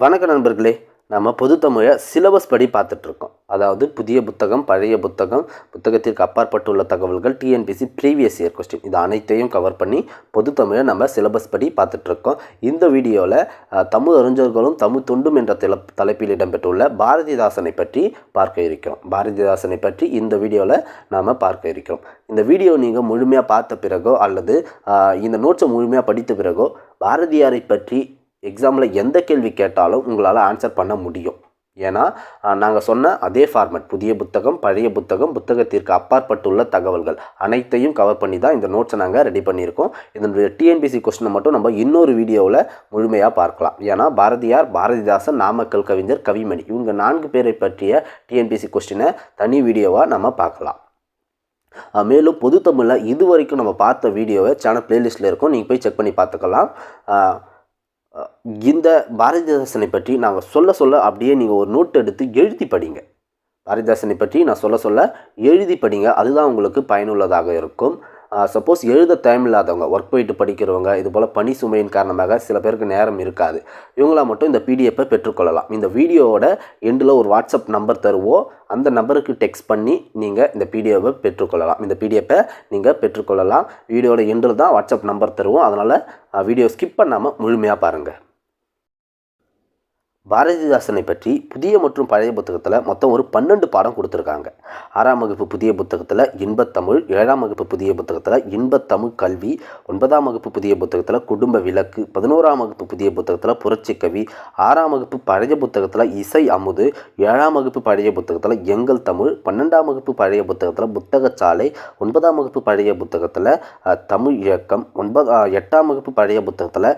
வணக்க நண்பர்களே நம்ம பொதுத்தமிழை சிலபஸ் படி பார்த்துட்ருக்கோம். அதாவது புதிய புத்தகம் பழைய புத்தகம் புத்தகத்திற்கு அப்பாற்பட்டுள்ள தகவல்கள் டிஎன்பிசி ப்ரீவியஸ் இயர் கொஸ்டின் இது அனைத்தையும் கவர் பண்ணி பொதுத்தமிழை நம்ம சிலபஸ் படி பார்த்துட்ருக்கோம். இந்த வீடியோவில் தமிழ் அறிஞர்களும் தமிழ் தொண்டும் என்ற தில தலைப்பில் இடம்பெற்றுள்ள பாரதிதாசனை பற்றி பார்க்க இருக்கிறோம். பாரதிதாசனை பற்றி இந்த வீடியோவில் நாம் பார்க்க இருக்கிறோம். இந்த வீடியோ நீங்கள் முழுமையாக பார்த்த பிறகோ அல்லது இந்த நோட்ஸை முழுமையாக படித்த பிறகோ பாரதியாரை பற்றி எக்ஸாமில் எந்த கேள்வி கேட்டாலும் உங்களால் ஆன்சர் பண்ண முடியும். ஏன்னா நாங்கள் சொன்ன அதே ஃபார்மட் புதிய புத்தகம் பழைய புத்தகம் புத்தகத்திற்கு அப்பாற்பட்டுள்ள தகவல்கள் அனைத்தையும் கவர் பண்ணி தான் இந்த நோட்ஸை நாங்கள் ரெடி பண்ணியிருக்கோம். இதனுடைய டிஎன்பிசி கொஸ்டினை மட்டும் நம்ம இன்னொரு வீடியோவில் முழுமையாக பார்க்கலாம். ஏன்னா பாரதியார் பாரதிதாசன் நாமக்கல் கவிஞர் கவிமணி இவங்க நான்கு பேரை பற்றிய டிஎன்பிசி கொஸ்டினை தனி வீடியோவாக நம்ம பார்க்கலாம். மேலும் பொது தமிழில் இது வரைக்கும் நம்ம பார்த்த வீடியோவை சேனல் பிளேலிஸ்ட்டில் இருக்கும். நீங்கள் போய் செக் பண்ணி பார்த்துக்கலாம். இந்த பாரதிதாசனை பற்றி நாங்கள் சொல்ல சொல்ல அப்படியே நீங்கள் ஒரு நோட் எடுத்து எழுதி படிங்க. பாரதிதாசனை பற்றி நான் சொல்ல சொல்ல எழுதி படிங்க. அதுதான் உங்களுக்கு பயனுள்ளதாக இருக்கும். சப்போஸ் எழுத டைம் இல்லாதவங்க ஒர்க் போயிட்டு படிக்கிறவங்க இது போல் பணி சுமையின் காரணமாக சில பேருக்கு நேரம் இருக்காது. இவங்களா மட்டும் இந்த பிடிஎஃப்பை பெற்றுக்கொள்ளலாம். இந்த வீடியோவோட எண்டில் ஒரு வாட்ஸ்அப் நம்பர் தருவோம் அந்த நம்பருக்கு டெக்ஸ்ட் பண்ணி நீங்கள் இந்த பிடிஎஃப்பை பெற்றுக்கொள்ளலாம். இந்த பிடிஎஃப்பை நீங்கள் பெற்றுக்கொள்ளலாம். வீடியோட எண்டில் தான் வாட்ஸ்அப் நம்பர் தருவோம். அதனால் வீடியோ ஸ்கிப் பண்ணாமல் முழுமையாக பாருங்கள் பாரதிதாசனை பற்றி புதிய மற்றும் பழைய புத்தகத்தில் மொத்தம் ஒரு பன்னெண்டு பாடம் கொடுத்துருக்காங்க. ஆறாம் வகுப்பு புதிய புத்தகத்தில் இன்பத்தமிழ் ஏழாம் வகுப்பு புதிய புத்தகத்தில் இன்பத்தமிழ் கல்வி ஒன்பதாம் வகுப்பு புதிய புத்தகத்தில் குடும்ப விளக்கு பதினோராம் வகுப்பு புதிய புத்தகத்தில் புரட்சிக்கவி ஆறாம் வகுப்பு பழைய புத்தகத்தில் இசை அமுது ஏழாம் வகுப்பு பழைய புத்தகத்தில் எங்கள் தமிழ் பன்னெண்டாம் வகுப்பு பழைய புத்தகத்தில் புத்தகச்சாலை ஒன்பதாம் வகுப்பு பழைய புத்தகத்தில் தமிழ் இயக்கம் ஒன்பது எட்டாம் வகுப்பு பழைய புத்தகத்தில்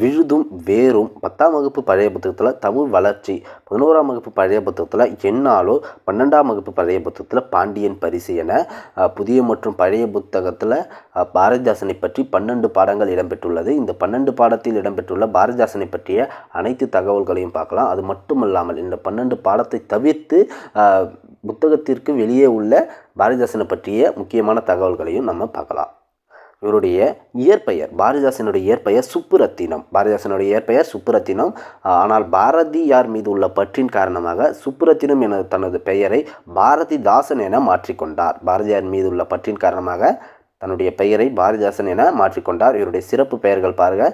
விழுதும் வேரும் பத்தாம் வகுப்பு பழைய புத்தகத்தில் தமிழ் வளர்ச்சி பதினோராம் வகுப்பு பழைய புத்தகத்தில் என்னாலோ பன்னெண்டாம் வகுப்பு பழைய புத்தகத்தில் பாண்டியன் பரிசு என புதிய மற்றும் பழைய புத்தகத்தில் பாரதிதாசனை பற்றி பன்னெண்டு பாடங்கள் இடம்பெற்றுள்ளது. இந்த பன்னெண்டு பாடத்தில் இடம்பெற்றுள்ள பாரதிதாசனை பற்றிய அனைத்து தகவல்களையும் பார்க்கலாம். அது மட்டுமல்லாமல் இந்த பன்னெண்டு பாடத்தை தவிர்த்து புத்தகத்திற்கு வெளியே உள்ள பாரதிதாசனை பற்றிய முக்கியமான தகவல்களையும் நம்ம பார்க்கலாம். இவருடைய இயற்பெயர் பாரதிதாசனுடைய இயற்பெயர் சுப்புரத்தினம். பாரதிதாசனுடைய இயற்பெயர் சுப்புரத்தினம். ஆனால் பாரதியார் மீது உள்ள பற்றின் காரணமாக சுப்புரத்தினம் என தனது பெயரை பாரதிதாசன் என மாற்றிக்கொண்டார். பாரதியார் மீது உள்ள பற்றின் காரணமாக தன்னுடைய பெயரை பாரதிதாசன் என மாற்றிக்கொண்டார். இவருடைய சிறப்பு பெயர்கள் பாருங்க.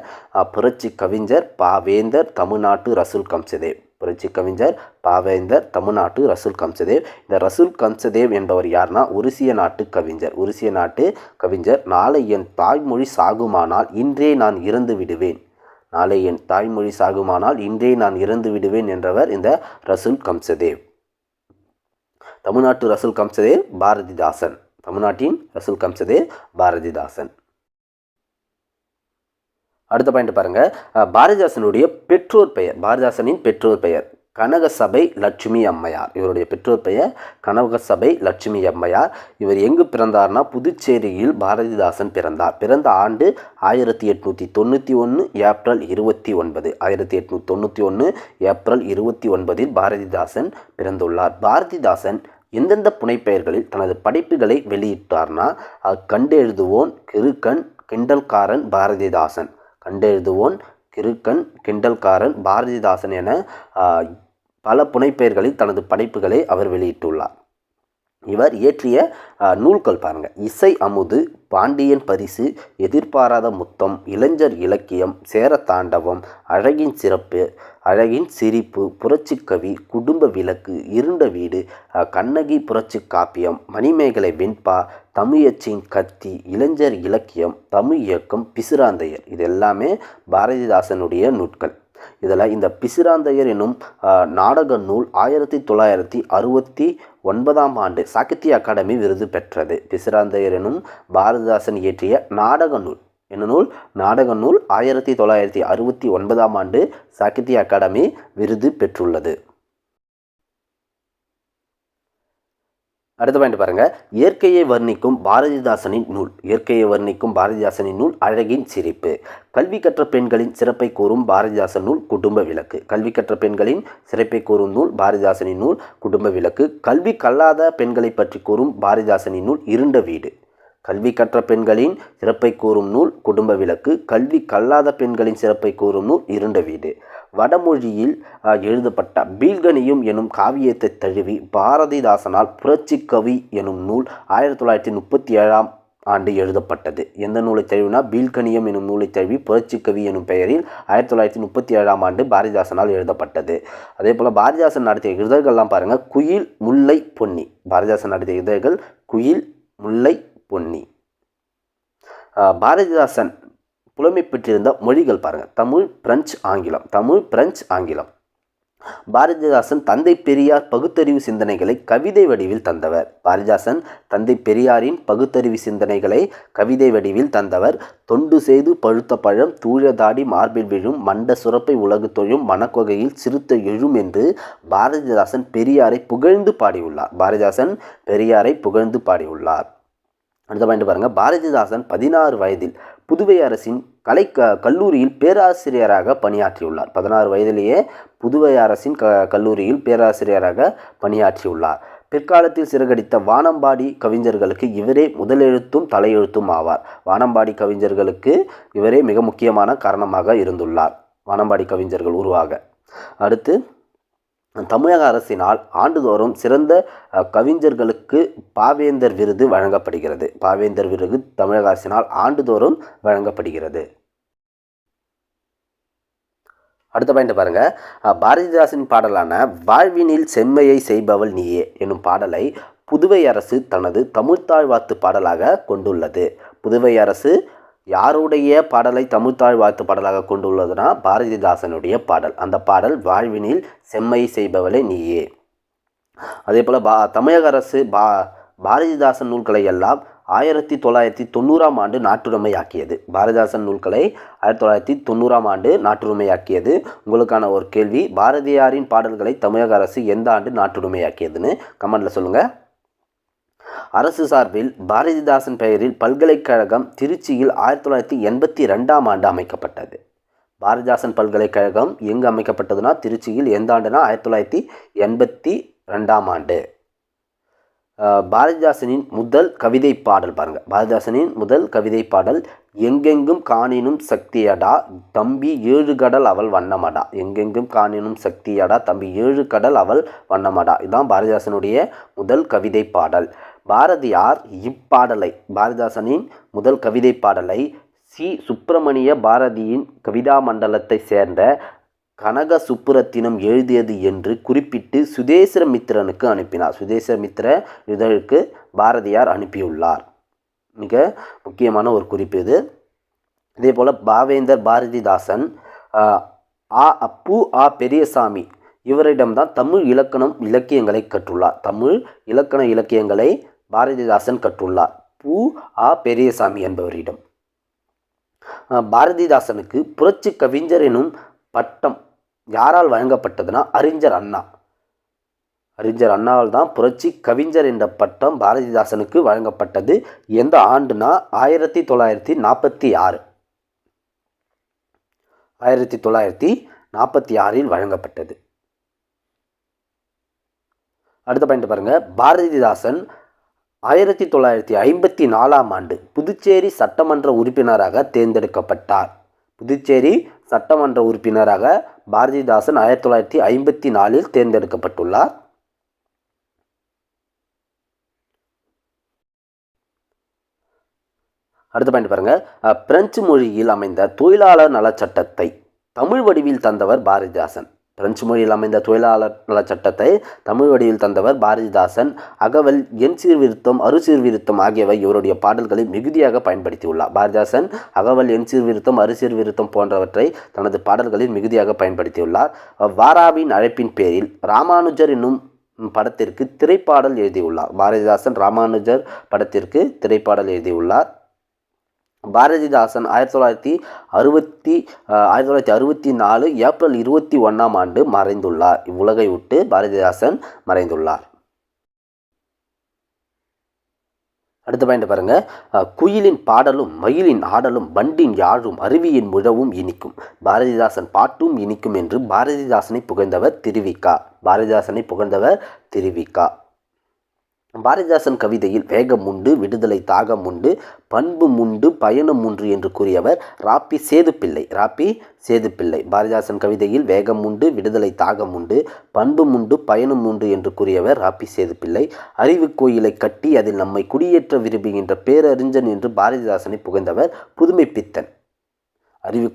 புரட்சி கவிஞர் பாவேந்தர் தமிழ்நாட்டு ரசூல் கம்சதேவ். புரட்சி கவிஞர் பாவேந்தர் தமிழ்நாட்டு ரசூல் கம்சதேவ். இந்த ரசூல் கம்சதேவ் என்பவர் யார்னா உருசிய நாட்டு கவிஞர். உருசிய நாட்டு கவிஞர் நாளை என் தாய்மொழி சாகுமானால் இன்றே நான் இறந்து விடுவேன். நாளை என் தாய்மொழி சாகுமானால் இன்றே நான் இறந்து விடுவேன் என்றவர் இந்த ரசூல் கம்சதேவ். தமிழ்நாட்டு ரசூல் கம்சதேவ் பாரதிதாசன். தமிழ்நாட்டின் ரசூல் கம்சதேவ் பாரதிதாசன். அடுத்த பாயிண்ட் பாருங்கள் பாரதிதாசனுடைய பெற்றோர் பெயர். பாரதிதாசனின் பெற்றோர் பெயர். கனகசபை லட்சுமி அம்மையார். இவருடைய பெற்றோர் பெயர் கனகசபை லட்சுமி அம்மையார். இவர் எங்கு பிறந்தார்னா புதுச்சேரியில் பாரதிதாசன் பிறந்தார். பிறந்த ஆண்டு ஆயிரத்தி எட்நூற்றி தொண்ணூற்றி ஒன்று ஏப்ரல் இருபத்தி ஒன்பது. ஆயிரத்தி எட்நூற்றி தொண்ணூற்றி ஒன்று ஏப்ரல் இருபத்தி ஒன்பதில் பாரதிதாசன் பிறந்துள்ளார். பாரதிதாசன் எந்தெந்த புனைப்பெயர்களில் தனது படைப்புகளை வெளியிட்டார்னா கண்டெழுதுவோன் கிருக்கன் கிண்டல்காரன் பாரதிதாசன். கண்டெழுதுவோன் கிறுக்கன் கிண்டல்காரன் பாரதிதாசன் என பல புனைப்பெயர்களில் தனது படைப்புகளை அவர் வெளியிட்டுள்ளார். இவர் இயற்றிய நூல்கள் பாருங்கள் இசை அமுது பாண்டியன் பரிசு எதிர்பாராத முத்தம் இளைஞர் இலக்கியம் சேர தாண்டவம் அழகின் சிறப்பு அழகின் சிரிப்பு புரட்சிக்கவி குடும்ப விளக்கு இருண்ட வீடு கண்ணகி புரட்சி காப்பியம் மணிமேகலை வெண்பா தமிழச்சின் கத்தி இளைஞர் இலக்கியம் தமிழ் இயக்கம் பிசுராந்தையர். இது எல்லாமே பாரதிதாசனுடைய நூட்கள் இதில் இந்த பிசிராந்தையர் என்னும் நாடக நூல் ஆயிரத்தி தொள்ளாயிரத்தி அறுபத்தி ஒன்பதாம் ஆண்டு சாகித்ய அகாடமி விருது பெற்றது. பிசுராந்தையர் எனும் பாரதிதாசன் இயற்றிய நாடக நூல். என்ன நூல் நாடக நூல் ஆயிரத்தி தொள்ளாயிரத்தி அறுபத்தி ஒன்பதாம் ஆண்டு சாகித்ய அகாடமி விருது பெற்றுள்ளது. அடுத்த பாயிண்ட் பாருங்க. இயற்கையை வர்ணிக்கும் பாரதிதாசனின் நூல். இயற்கையை வர்ணிக்கும் பாரதிதாசனின் நூல் அழகின் சிரிப்பு. கல்வி கற்ற பெண்களின் சிறப்பை கூறும் பாரதிதாசன் நூல் குடும்ப விளக்கு. கல்வி கற்ற பெண்களின் சிறப்பை கூறும் நூல் பாரதிதாசனின் நூல் குடும்ப விளக்கு. கல்வி கல்லாத பெண்களை பற்றி கூறும் பாரதிதாசனின் நூல் இருண்ட வீடு. கல்வி கற்ற பெண்களின் சிறப்பை கூறும் நூல் குடும்ப விளக்கு கல்வி கல்லாத பெண்களின் சிறப்பை கூறும் நூல் இருண்ட வீடு. வடமொழியில் எழுதப்பட்ட பீல்கனியும் எனும் காவியத்தை தழுவி பாரதிதாசனால் புரட்சி கவி எனும் நூல் ஆயிரத்தி தொள்ளாயிரத்தி முப்பத்தி ஏழாம் ஆண்டு எழுதப்பட்டது. எந்த நூலை தழுவினா? பீல்கனியம் எனும் நூலை தழுவி புரட்சி கவி எனும் பெயரில் ஆயிரத்தி தொள்ளாயிரத்தி முப்பத்தி ஏழாம் ஆண்டு பாரதிதாசனால் எழுதப்பட்டது. அதே போல் பாரதிதாசன் நடத்திய இதழ்கள்லாம் பாருங்கள் குயில் முல்லை பொன்னி. பாரதிதாசன் நடத்திய இதழ்கள் குயில் முல்லை பொன்னி. பாரதிதாசன் புலமை பெற்றிருந்த மொழிகள் பாருங்கள் தமிழ் பிரெஞ்சு ஆங்கிலம். தமிழ் பிரெஞ்சு ஆங்கிலம். பாரதிதாசன் தந்தை பெரியார் பகுத்தறிவு சிந்தனைகளை கவிதை வடிவில் தந்தவர். பாரதிதாசன் தந்தை பெரியாரின் பகுத்தறிவு சிந்தனைகளை கவிதை வடிவில் தந்தவர். தொண்டு செய்து பழுத்த பழம் தூழதாடி மார்பில் விழும் மண்ட சுரப்பை உலகு தொழும் மனக்கொகையில் சிறுத்த எழும் என்று பாரதிதாசன் பெரியாரை புகழ்ந்து பாடியுள்ளார். பாரதிதாசன் பெரியாரை புகழ்ந்து பாடியுள்ளார். அடுத்த பாயிண்ட் பாருங்க. பாரதிதாசன் பதினாறு வயதில் புதுவை அரசின் கலை க கல்லூரியில் பேராசிரியராக பணியாற்றியுள்ளார். பதினாறு வயதிலேயே புதுவை அரசின் க கல்லூரியில் பேராசிரியராக பணியாற்றியுள்ளார். பிற்காலத்தில் சிறகடித்த வானம்பாடி கவிஞர்களுக்கு இவரே முதலெழுத்தும் தலையெழுத்தும் ஆவார். வானம்பாடி கவிஞர்களுக்கு இவரே மிக முக்கியமான காரணமாக இருந்துள்ளார். வானம்பாடி கவிஞர்கள் உருவாக. அடுத்து தமிழக அரசினால் ஆண்டுதோறும் சிறந்த கவிஞர்களுக்கு பாவேந்தர் விருது வழங்கப்படுகிறது. பாவேந்தர் விருது தமிழக அரசினால் ஆண்டுதோறும் வழங்கப்படுகிறது. அடுத்த பாயிண்ட் பாருங்க. பாரதிதாசின் பாரதிதாசன் பாடலான வாழ்வினில் செம்மையை செய்பவள் நீயே என்னும் பாடலை புதுவை அரசு தனது தமிழ்த்தாழ்வாத்து பாடலாக கொண்டுள்ளது. புதுவை அரசு யாருடைய பாடலை தமிழ்த்தாழ் வாழ்த்து பாடலாக கொண்டுள்ளதுனா பாரதிதாசனுடைய பாடல். அந்த பாடல் வாழ்வினில் செம்மை செய்பவளே நீயே. அதே போல் பா தமிழக அரசு பா பாரதிதாசன் நூல்களை எல்லாம் ஆயிரத்தி தொள்ளாயிரத்தி தொண்ணூறாம் ஆண்டு நாட்டுரிமையாக்கியது பாரதிதாசன் நூல்களை ஆயிரத்தி தொள்ளாயிரத்தி தொண்ணூறாம் ஆண்டு நாட்டுரிமையாக்கியது உங்களுக்கான ஒரு கேள்வி பாரதியாரின் பாடல்களை தமிழக அரசு எந்த ஆண்டு நாட்டுரிமையாக்கியதுன்னு கமெண்ட்டில் சொல்லுங்கள் அரசு சார்பில் பாரதிதாசன் பெயரில் பல்கலைக்கழகம் திருச்சியில் ஆயிரத்தி தொள்ளாயிரத்தி எண்பத்தி ரெண்டாம் ஆண்டு அமைக்கப்பட்டது. பாரதிதாசன் பல்கலைக்கழகம் எங்கு அமைக்கப்பட்டதுன்னா திருச்சியில் எந்த ஆண்டுனா? ஆயிரத்தி தொள்ளாயிரத்தி எண்பத்தி ரெண்டாம் ஆண்டு. பாரதிதாசனின் முதல் கவிதை பாடல் பாருங்கள் பாரதிதாசனின் முதல் கவிதை பாடல் எங்கெங்கும் காணினும் சக்தியடா தம்பி ஏழு கடல் அவள் வண்ணமடா. எங்கெங்கும் காணினும் சக்தியடா தம்பி ஏழு கடல் அவள் வண்ணமடா. இதுதான் பாரதிதாசனுடைய முதல் கவிதை பாடல். பாரதியார் இப்பாடலை பாரதிதாசனின் முதல் கவிதை பாடலை சி. சுப்பிரமணிய பாரதியின் கவிதா மண்டலத்தை சேர்ந்த கனக சுப்புரத்தினம் எழுதியது என்று குறிப்பிட்டு சுதேசமித்திரனுக்கு அனுப்பினார். சுதேசமித்திர இதழுக்கு பாரதியார் அனுப்பியுள்ளார். மிக முக்கியமான ஒரு குறிப்பு இது. இதே போல் பாவேந்தர் பாரதிதாசன் ஆ அப்பு ஆ பெரியசாமி இவரிடம்தான் தமிழ் இலக்கணம் இலக்கியங்களை கற்றுள்ளார். தமிழ் இலக்கண இலக்கியங்களை பாரதிதாசன் கற்றுள்ளார். பூ ஆ பெரியசாமி என்பவரிடம். பாரதிதாசனுக்கு புரட்சி கவிஞர் எனும் பட்டம் யாரால் வழங்கப்பட்டதுன்னா அறிஞர் அண்ணா. அறிஞர் அண்ணாவால் தான் புரட்சி கவிஞர் என்ற பட்டம் பாரதிதாசனுக்கு வழங்கப்பட்டது எந்த ஆண்டுனா ஆயிரத்தி தொள்ளாயிரத்தி நாற்பத்தி ஆறு. ஆயிரத்தி தொள்ளாயிரத்தி நாற்பத்தி ஆறில் வழங்கப்பட்டது. அடுத்த பாயிண்ட் பாருங்கள் பாரதிதாசன் ஆயிரத்தி தொள்ளாயிரத்தி ஐம்பத்தி நாலாம் ஆண்டு புதுச்சேரி சட்டமன்ற உறுப்பினராக தேர்ந்தெடுக்கப்பட்டார். புதுச்சேரி சட்டமன்ற உறுப்பினராக பாரதிதாசன் ஆயிரத்தி தொள்ளாயிரத்தி ஐம்பத்தி நாலில் தேர்ந்தெடுக்கப்பட்டுள்ளார். அடுத்த பாயிண்ட் பாருங்க. பிரெஞ்சு மொழியில் அமைந்த தொழிலாளர் நலச் சட்டத்தை தமிழ் வடிவில் தந்தவர் பாரதிதாசன். பிரெஞ்சு மொழியில் அமைந்த தொழிலாளர் நலச் சட்டத்தை தமிழ் வடிவில் தந்தவர் பாரதிதாசன் அகவல் எண் சீர்விருத்தம் அருசீர்விருத்தம் ஆகியவை இவருடைய பாடல்களை மிகுதியாக பயன்படுத்தியுள்ளார். பாரதிதாசன் அகவல் எண் சீர்விருத்தம் அறு சீர்திருத்தம் போன்றவற்றை தனது பாடல்களில் மிகுதியாக பயன்படுத்தியுள்ளார். வாராவின் அழைப்பின் பேரில் ராமானுஜர் என்னும் படத்திற்கு திரைப்பாடல் எழுதியுள்ளார். பாரதிதாசன் ராமானுஜர் படத்திற்கு திரைப்பாடல் எழுதியுள்ளார். பாரதிதாசன் ஆயிரத்தி தொள்ளாயிரத்தி அறுபத்தி ஆயிரத்தி தொள்ளாயிரத்தி அறுபத்தி நாலு ஏப்ரல் இருபத்தி ஒன்றாம் ஆண்டு மறைந்துள்ளார். இவ்வுலகை விட்டு பாரதிதாசன் மறைந்துள்ளார். அடுத்த பாயிண்ட் பாருங்க. குயிலின் பாடலும் மயிலின் ஆடலும் பண்டின் யாழும் அருவியின் முழவும் இனிக்கும். பாரதிதாசன் பாட்டும் இனிக்கும் என்று பாரதிதாசனை புகழ்ந்தவர் திருவிக்கா. பாரதிதாசனை புகழ்ந்தவர் திருவிக்கா. பாரதிதாசன் கவிதையில் வேகம் உண்டு விடுதலை தாகம் உண்டு பண்பு உண்டு பயணம் உண்டு என்று கூறியவர் ராப்பி சேதுப்பிள்ளை. ராப்பி சேதுப்பிள்ளை. பாரதிதாசன் கவிதையில் வேகம் உண்டு விடுதலை தாகம் உண்டு பண்பும் உண்டு பயணம் உண்டு என்று கூறியவர் ராப்பி சேதுப்பிள்ளை. அறிவு கோயிலை கட்டி அதில் நம்மை குடியேற்ற விரும்புகின்ற பேரறிஞன் என்று பாரதிதாசனை புகழ்ந்தவர் புதுமைப்பித்தன். பித்தன்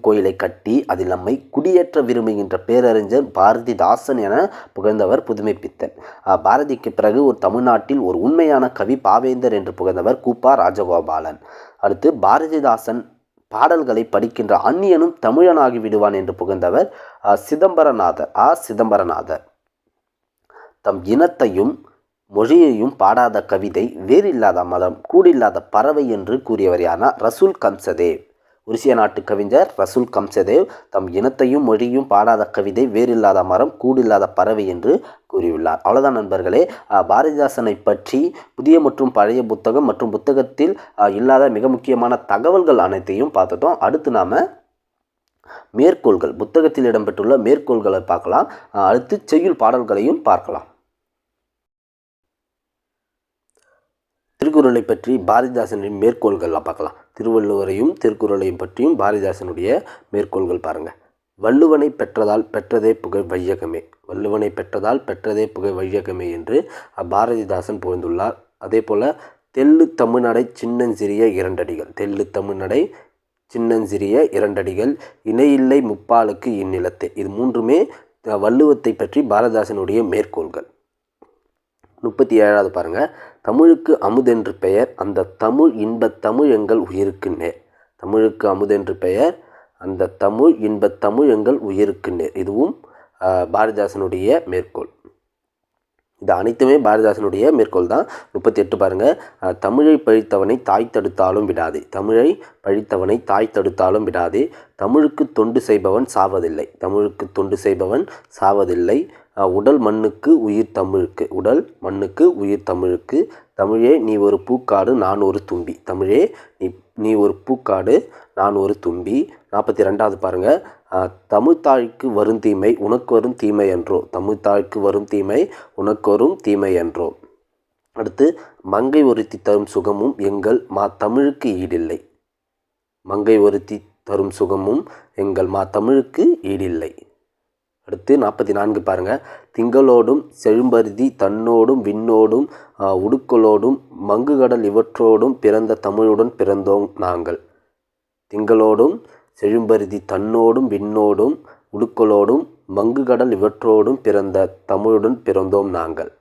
கோயிலை கட்டி அதில் நம்மை குடியேற்ற விரும்புகின்ற பேரறிஞர் பாரதிதாசன் என புகழ்ந்தவர் புதுமைப்பித்தன் பித்தன். பாரதிக்கு பிறகு ஒரு தமிழ்நாட்டில் ஒரு உண்மையான கவி பாவேந்தர் என்று புகழ்ந்தவர் கூப்பா ராஜகோபாலன். அடுத்து பாரதிதாசன் பாடல்களை படிக்கின்ற அந்நியனும் தமிழனாகி விடுவான் என்று புகழ்ந்தவர் சிதம்பரநாதர். ஆ சிதம்பரநாதர். தம் இனத்தையும் மொழியையும் பாடாத கவிதை வேறில்லாத மதம் கூடில்லாத பறவை என்று கூறியவர் யார்னா ரசூல் கம்சதேவ். உருசிய நாட்டு கவிஞர் ரசூல் கம்சதேவ் தம் இனத்தையும் மொழியும் பாடாத கவிதை வேறில்லாத மரம் கூடில்லாத பறவை என்று கூறியுள்ளார். அவ்வளோதான் நண்பர்களே. பாரதிதாசனை பற்றி புதிய மற்றும் பழைய புத்தகம் மற்றும் புத்தகத்தில் இல்லாத மிக முக்கியமான தகவல்கள் அனைத்தையும் பார்த்துட்டோம். அடுத்து நாம் மேற்கோள்கள். புத்தகத்தில் இடம்பெற்றுள்ள மேற்கோள்களை பார்க்கலாம். அடுத்து செய்யுள் பாடல்களையும் பார்க்கலாம். திருக்குறளை பற்றி பாரதிதாசனின் மேற்கோள்கள்லாம் பார்க்கலாம். திருவள்ளுவரையும் திருக்குறளையும் பற்றியும் பாரதிதாசனுடைய மேற்கோள்கள் பாருங்கள் வள்ளுவனை பெற்றதால் பெற்றதே புகழ் வையகமே. வள்ளுவனை பெற்றதால் பெற்றதே புகழ் வையகமே என்று பாரதிதாசன் புகழ்ந்துள்ளார். அதே போல் தெள்ளு தமிழ்நடை சின்னஞ்சிறிய இரண்டடிகள். தெள்ளு தமிழ்நடை சின்னஞ்சிறிய இரண்டடிகள். இணையில்லை முப்பாலுக்கு இந்நிலத்தை இது மூன்றுமே வள்ளுவத்தை பற்றி பாரதிதாசனுடைய மேற்கோள்கள். முப்பத்தி ஏழாவது பாருங்கள் தமிழுக்கு அமுதென்று பெயர் அந்த தமிழ் இன்பத் தமிழ் எங்கள் உயிருக்கு நேர் தமிழுக்கு அமுதென்று பெயர் அந்த தமிழ் இன்பத் தமிழ் எங்கள் உயிருக்கு நேர் இதுவும் பாரதிதாசனுடைய மேற்கோள். இது அனைத்துமே பாரதிதாசனுடைய மேற்கோள் தான். முப்பத்தி எட்டு பாருங்கள் தமிழை பழித்தவனை தாய் தடுத்தாலும் விடாது. தமிழை பழித்தவனை தாய் தடுத்தாலும் விடாது. தமிழுக்கு தொண்டு செய்பவன் சாவதில்லை. தமிழுக்கு தொண்டு செய்பவன் சாவதில்லை. உடல் மண்ணுக்கு உயிர் தமிழுக்கு உடல் மண்ணுக்கு உயிர் தமிழுக்கு. தமிழே நீ ஒரு பூக்காடு நான் ஒரு தும்பி. தமிழே நீ நீ ஒரு பூக்காடு நான் ஒரு தும்பி. நாற்பத்தி ரெண்டாவது பாருங்கள் தமிழ்த்தாய்க்கு வரும் தீமை உனக்கு வரும் தீமை என்றோ. தமிழ்த்தாய்க்கு வரும் தீமை உனக்கு வரும் தீமை என்றோ. அடுத்து மங்கை ஒருத்தி தரும் சுகமும் எங்கள் மா தமிழுக்கு ஈடில்லை. மங்கை ஒருத்தி தரும் சுகமும் எங்கள் மா தமிழுக்கு ஈடில்லை. அடுத்து நாற்பத்தி நான்கு பாருங்கள் திங்களோடும் செழும்பருதி தன்னோடும் விண்ணோடும் உடுக்களோடும் மங்குகடல் இவற்றோடும் பிறந்த தமிழுடன் பிறந்தோம் நாங்கள். திங்களோடும் செழும்பருதி தன்னோடும் விண்ணோடும் உடுக்களோடும் மங்குகடல் இவற்றோடும் பிறந்த தமிழுடன் பிறந்தோம் நாங்கள்.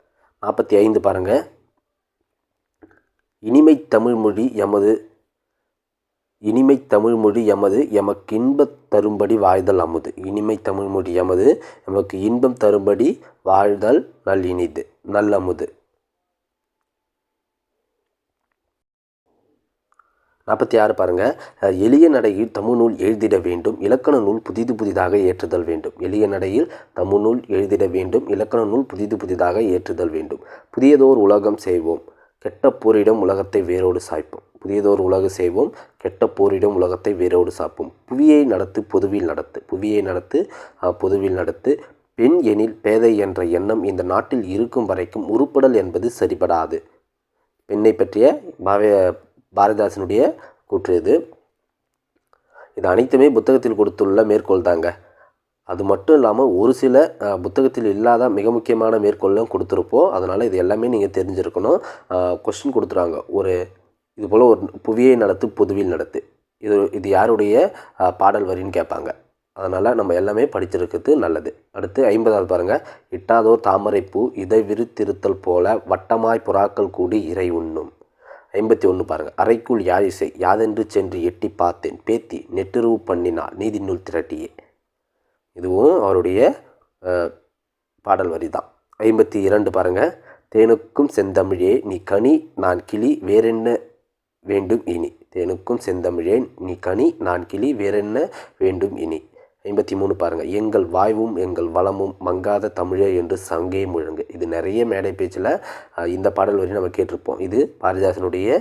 நாற்பத்தி ஐந்து பாருங்கள் இனிமை தமிழ்மொழி எமது இனிமை தமிழ்மொழி எமது எமக்கு இன்பத் தரும்படி வாழ்தல் அமுது. இனிமை தமிழ்மொழி எமது எமக்கு இன்பம் தரும்படி வாழ்தல் நல் இனிது நல்லமுது நாற்பத்தி ஆறு பாருங்கள் எளிய நடையில் தமிழ்நூல் எழுதிட வேண்டும் இலக்கண நூல் புதிது புதிதாக ஏற்றுதல் வேண்டும். எளிய நடையில் தமிழ்நூல் எழுதிட வேண்டும் இலக்கண நூல் புதிது புதிதாக ஏற்றுதல் வேண்டும். புதியதோர் உலகம் செய்வோம் கெட்ட போரிடம் உலகத்தை வேரோடு சாய்ப்போம். புதியதோர் உலக செய்வோம் கெட்ட போரிடம் உலகத்தை வேரோடு சாப்போம். புவியை நடத்து பொதுவில் நடத்து. புவியை நடத்து பொதுவில் நடத்து. பெண் எனில் பேதை என்ற எண்ணம் இந்த நாட்டில் இருக்கும் வரைக்கும் உருப்படல் என்பது சரிபடாது. பெண்ணை பற்றிய பாவே பாரதிதாசனுடைய கூற்று இது. இது அனைத்துமே புத்தகத்தில் கொடுத்துள்ள மேற்கோள் தாங்க. அது மட்டும் இல்லாமல் ஒரு சில புத்தகத்தில் இல்லாத மிக முக்கியமான மேற்கோள்லாம் கொடுத்துருப்போம். அதனால் இது எல்லாமே நீங்கள் தெரிஞ்சிருக்கணும். கொஸ்டின் கொடுத்துருவாங்க ஒரு இதுபோல் ஒரு புவியை நடத்து பொதுவில் நடத்து. இது இது யாருடைய பாடல் வரின்னு கேட்பாங்க. அதனால் நம்ம எல்லாமே படிச்சிருக்கிறது நல்லது. அடுத்து ஐம்பதாவது பாருங்கள் இட்டாதோர் தாமரைப்பூ இதை விருத்திருத்தல் போல வட்டமாய் புறாக்கள் கூடி இறை உண்ணும். ஐம்பத்தி ஒன்று பாருங்கள் அறைக்குள் யாழிசை யாதென்று சென்று எட்டி பார்த்தேன். பேத்தி நெட்டுருவு பண்ணினாள் நீதி நூல் திரட்டியே. இதுவும் அவருடைய பாடல் வரி தான் ஐம்பத்தி இரண்டு பாருங்கள் தேனுக்கும் செந்தமிழே நீ கனி நான் கிளி வேறென்ன வேண்டும் இனி. தேனுக்கும் செந்தமிழேன் நீ கனி நான் கிளி வேறென்ன வேண்டும் இனி. ஐம்பத்தி மூணு பாருங்கள் எங்கள் வாய்வும் எங்கள் வளமும் மங்காத தமிழே என்று சங்கே முழங்கு. இது நிறைய மேடை பேச்சில் இந்த பாடல் வரி நம்ம கேட்டிருப்போம். இது பாரதிதாசனுடைய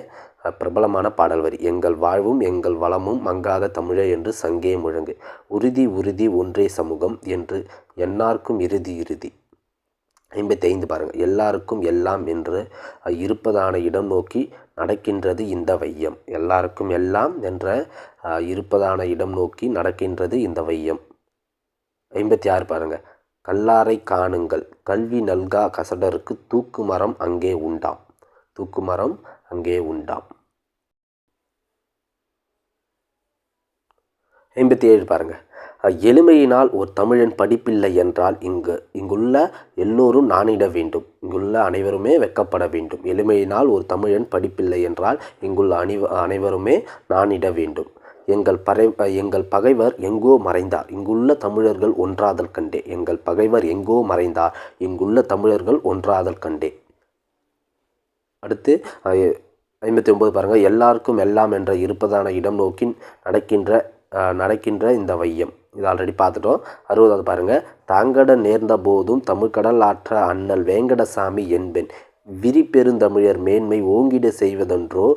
பிரபலமான பாடல் வரி. எங்கள் வாழ்வும் எங்கள் வளமும் மங்காத தமிழே என்று சங்கே முழங்கு. உறுதி உறுதி ஒன்றே சமூகம் என்று என்னார்க்கும் இறுதி இறுதி. ஐம்பத்தி ஐந்து பாருங்கள் எல்லாருக்கும் எல்லாம் என்று இருப்பதான இடம் நோக்கி நடக்கின்றது இந்த வையம். எல்லாருக்கும் எல்லாம் என்ற இருப்பதான இடம் நோக்கி நடக்கின்றது இந்த வையம். ஐம்பத்தி ஆறு பாருங்க. கல்லாரை காணுங்கள். கல்வி நல்கா கசடருக்கு தூக்கு மரம் அங்கே உண்டாம். தூக்கு மரம் அங்கே உண்டாம். ஐம்பத்தி ஏழு பாருங்கள் எளிமையினால் ஒரு தமிழன் படிப்பில்லை என்றால் இங்கு இங்குள்ள எல்லோரும் நாணிட வேண்டும். இங்குள்ள அனைவருமே வெக்கப்பட வேண்டும். எளிமையினால் ஒரு தமிழன் படிப்பில்லை என்றால் இங்குள்ள அணிவ அனைவருமே நாணிட வேண்டும். எங்கள் பறை எங்கள் பகைவர் எங்கோ மறைந்தார். இங்குள்ள தமிழர்கள் ஒன்றாதல் கண்டே. எங்கள் பகைவர் எங்கோ மறைந்தார். இங்குள்ள தமிழர்கள் ஒன்றாதல் கண்டே. அடுத்து ஐம்பத்தி ஒன்பது பாருங்கள் எல்லாருக்கும் எல்லாம் என்ற இருப்பதான இடம் நோக்கி நடக்கின்ற நடக்கின்ற இந்த வையம். இது ஆல்ரெடி பார்த்துட்டோம். அறுபதாவது பாருங்கள் தாங்கட நேர்ந்த போதும் தமிழ்கடல் ஆற்ற அண்ணல் வேங்கடசாமி என்பெண் விரி பெருந்தமிழர் மேன்மை ஓங்கிட செய்வதென்றோ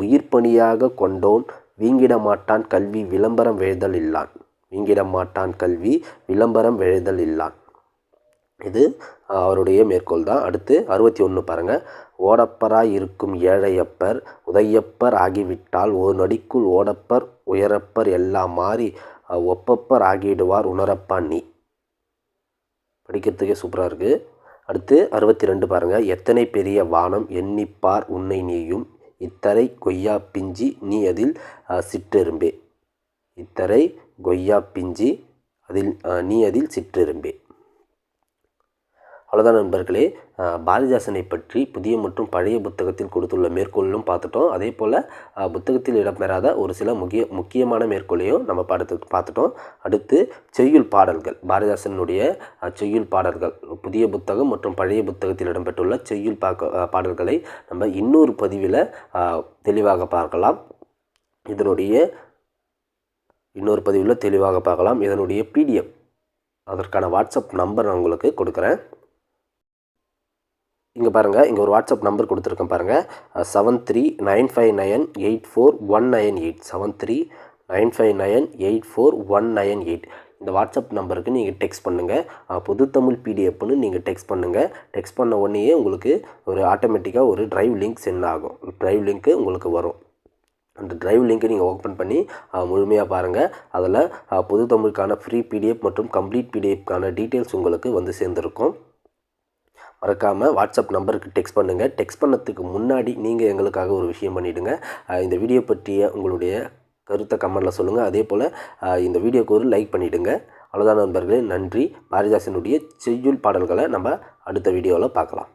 உயிர்ப்பணியாக கொண்டோன் வீங்கிட மாட்டான் கல்வி விளம்பரம் வெழுதல் இல்லான். வீங்கிட மாட்டான் கல்வி விளம்பரம் வெழுதல் இல்லான். இது அவருடைய மேற்கோள் தான். அடுத்து அறுபத்தி ஒன்று பாருங்கள் ஓடப்பராய் இருக்கும் ஏழையப்பர் உதையப்பர் ஆகிவிட்டால் ஒரு நொடிக்குள் ஓடப்பர் உயரப்பர் எல்லாம் மாறி ஒப்பப்பர் ஆகிடுவார் உணரப்பா நீ. படிக்கிறதுக்கே சூப்பராக இருக்குது அடுத்து அறுபத்தி ரெண்டு பாருங்கள் எத்தனை பெரிய வானம் எண்ணிப்பார் உன்னை நீயும்? இத்தரை கொய்யா பிஞ்சி நீ அதில் சிற்றெரும்பே. இத்தரை கொய்யா பிஞ்சி அதில் நீ அதில் சிற்றெரும்பே. அவ்வளோதான் நண்பர்களே. பாரதிதாசனை பற்றி புதிய மற்றும் பழைய புத்தகத்தில் கொடுத்துள்ள மேற்கோளிலும் பார்த்துட்டோம். அதே போல் புத்தகத்தில் இடம்பெறாத ஒரு சில முக்கிய முக்கியமான மேற்கோளையும் நம்ம பாடத்துக்கு பார்த்துட்டோம். அடுத்து செய்யுள் பாடல்கள். பாரதிதாசனுடைய செய்யுள் பாடல்கள். புதிய புத்தகம் மற்றும் பழைய புத்தகத்தில் இடம்பெற்றுள்ள செய்யுள் பாக்க பாடல்களை நம்ம இன்னொரு பதிவில் தெளிவாக பார்க்கலாம். இதனுடைய இன்னொரு பதிவில் தெளிவாக பார்க்கலாம். இதனுடைய பிடிஎஃப் அதற்கான வாட்ஸ்அப் நம்பர் நான் உங்களுக்கு கொடுக்குறேன். இங்கே பாருங்கள் இங்கே ஒரு வாட்ஸ்அப் நம்பர் கொடுத்துருக்கேன் பாருங்கள் seven three nine five nine eight four one nine eight seven three nine five nine eight four one nine eight இந்த வாட்ஸ்அப் நம்பருக்கு நீங்கள் டெக்ஸ்ட் பண்ணுங்கள் புது தமிழ் பிடிஎஃப்னு நீங்கள் டெக்ஸ்ட் பண்ணுங்கள் டெக்ஸ்ட் பண்ண உடனேயே உங்களுக்கு ஒரு ஆட்டோமேட்டிக்காக ஒரு ட்ரைவ் லிங்க் சென்ட் ஆகும். ட்ரைவ் லிங்க்கு உங்களுக்கு வரும். அந்த ட்ரைவ் லிங்க்கை நீங்கள் ஓப்பன் பண்ணி முழுமையாக பாருங்கள் அதில் புதுத்தமிழுக்கான தமிழுக்கான ஃப்ரீ பிடிஎஃப் மற்றும் கம்ப்ளீட் பிடிஎஃப்கான டீட்டெயில்ஸ் உங்களுக்கு வந்து சேர்ந்துருக்கும். மறக்காமல் வாட்ஸ்அப் நம்பருக்கு டெக்ஸ்ட் பண்ணுங்கள் டெக்ஸ்ட் பண்ணதுக்கு முன்னாடி நீங்கள் எங்களுக்காக ஒரு விஷயம் பண்ணிவிடுங்க இந்த வீடியோ பற்றிய உங்களுடைய கருத்தை கமெண்டில் சொல்லுங்கள் அதே போல் இந்த வீடியோக்கு ஒரு லைக் பண்ணிவிடுங்க அவ்வளோதான் நண்பர்களே நன்றி. பாரதிதாசனுடைய செய்யுள் பாடல்களை நம்ம அடுத்த வீடியோவில் பார்க்கலாம்.